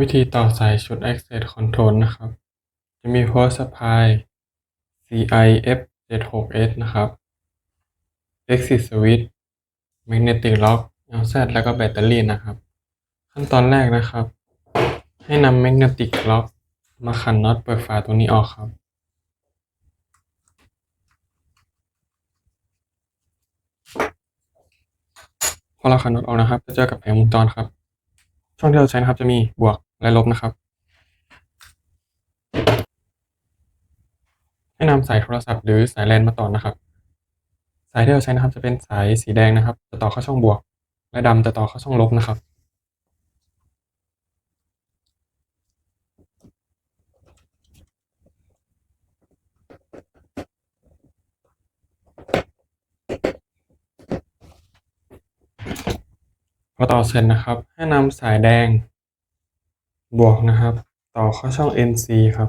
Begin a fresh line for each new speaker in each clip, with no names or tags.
วิธีต่อสายชุด Access Control นะครับ จะมี Power Supply CIF76S นะครับ Exit Switch Magnetic Lock LZ แล้วก็แบตเตอรี่นะครับ ขั้นตอนแรกนะครับ ให้นำ Magnetic Lock มาขันน็อตเปิดฝาตรงนี้ออกครับ พอเราขันน็อตออกนะครับ จะเจอกับแผงวงจรครับ ช่องที่เราใช้นะครับจะมีบวก และลบนะครับ ให้นำสายโทรศัพท์หรือสายแลนมาต่อนะครับ สายที่เราใช้นะครับจะเป็นสายสีแดงนะครับ จะต่อเข้าช่องบวก และดำจะต่อเข้าช่องลบนะครับพอต่อเสร็จนะครับ ให้นำสายแดง บวกนะครับ ต่อเข้าช่อง NC ครับ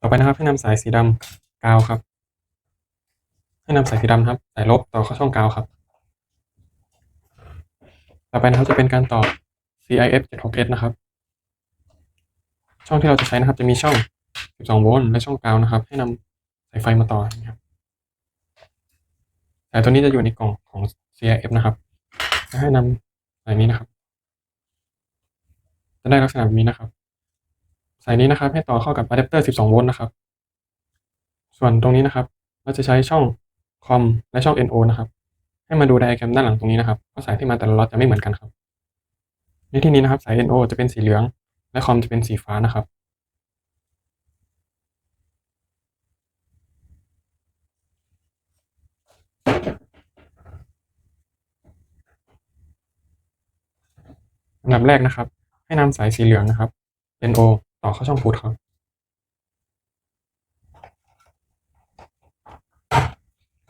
ต่อไปนะครับให้นำสายสีดำกาวครับ ให้นำสายสีดำครับสายลบต่อเข้าช่องกาวครับ ต่อไปนะครับจะเป็นการต่อ CIF 76S นะครับ ช่องที่เราจะใช้นะครับจะมีช่อง 12 โวลต์และช่องกาวนะครับ ให้นำสายไฟมาต่อ นะครับสายตัวนี้จะอยู่ในกล่องของ CIF นะครับและให้นำสายนี้นะครับ จะได้ลักษณะแบบนี้นะครับ สายนี้นะครับ ให้ต่อเข้ากับอะแดปเตอร์ 12 โวลต์นะครับ ส่วนตรงนี้นะครับ เราจะใช้ช่องคอมและช่อง NO นะครับ ให้มาดูไดอะแกรมด้านหลังตรงนี้นะครับเพราสายที่มาแต่ละล็อตจะไม่เหมือนกันครับ ในที่นี้นะครับ สาย NO จะเป็นสีเหลือง และคอมจะเป็นสีฟ้านะครับ อันดับแรกนะครับ ให้นำสายสีเหลืองนะครับ NO ต่อเข้าช่องพุทครับ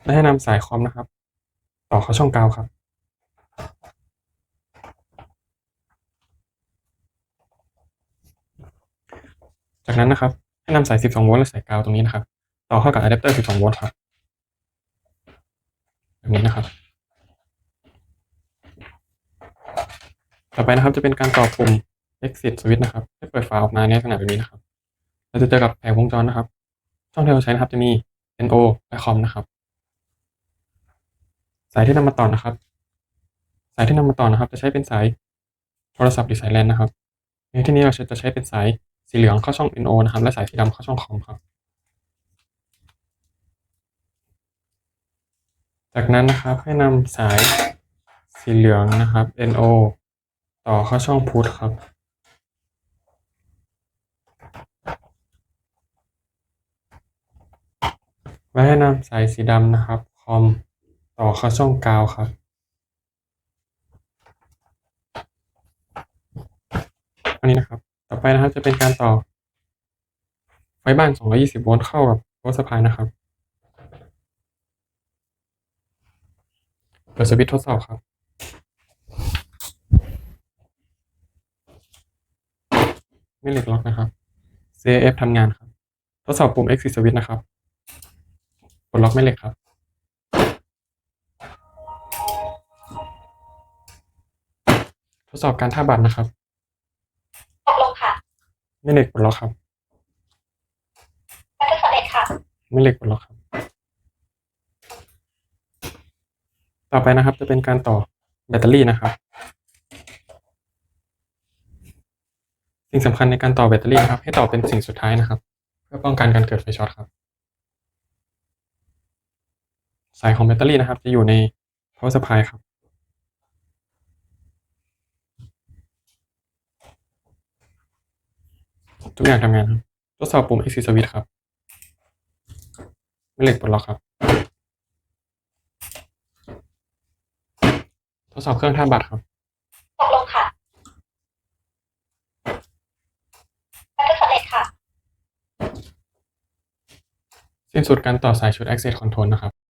และให้นำสายคอมนะครับ ต่อเข้าช่องกาวครับ จากนั้นนะครับ ให้นำสาย 12 โวลต์และสายกาวตรงนี้นะครับ ต่อเข้ากับอะแดปเตอร์ 12 โวลต์ครับแบบนี้นะครับ ต่อไปนะครับจะเป็นการต่อปุ่ม exit switch นะครับให้เปิดฝาออกมาในลักษณะแบบนี้นะครับเราจะเจอกับแผงวงจรนะครับ ช่องที่เราใช้นะครับจะมี NO และ COM นะครับ สายที่นำมาต่อนะครับ สายที่นำมาต่อนะครับ จะใช้เป็นสายโทรศัพท์หรือสายแลนนะครับ ในที่นี้เราจะใช้เป็นสายสีเหลืองเข้าช่อง NO นะครับ และสายสีดำเข้าช่อง COM ครับ จากนั้นนะครับให้นำสายสีเหลืองนะครับ NO ต่อเข้าช่องพุทครับและให้นำสายสีดำนะครับ คอม ต่อเข้าช่องกาวครับอันนี้นะครับ ต่อไปนะครับจะเป็นการต่อ ไฟบ้าน 220 โวลต์เข้ากับโวสปายนะครับเปิดสวิตช์ทดสอบครับ ไม่เหล็กล็อกนะครับ CAF ทำงานครับ ทดสอบปุ่ม exit switch นะครับปลดล็อกไม่เหล็กครับ ทดสอบการท่าบัตรนะครับ
ตกลงค่ะ
ไม่เหล็กปลดล็อกครับ
บันทึกสำเร็จค่ะ
ไม่เหล็กปลดล็อกครับ ต่อไปนะครับจะเป็นการต่อแบตเตอรี่นะครับ สิ่งสำคัญในการต่อแบตเตอรี่นะครับ ให้ต่อเป็นสิ่งสุดท้ายนะครับ เพื่อป้องกันการเกิดไฟช็อตครับ สายของแบตเตอรี่นะครับ จะอยู่ใน power supply ครับทุกอย่างทำงานครับทดสอบปุ่ม exit switch ครับไม่เหล็กปลดล็อกครับทดสอบเครื่องท่าบัตรครับ
ตกลงค่ะ บันทึกสำเร็จค่ะ
สิ้นสุดการต่อสายชุด Access Control นะครับ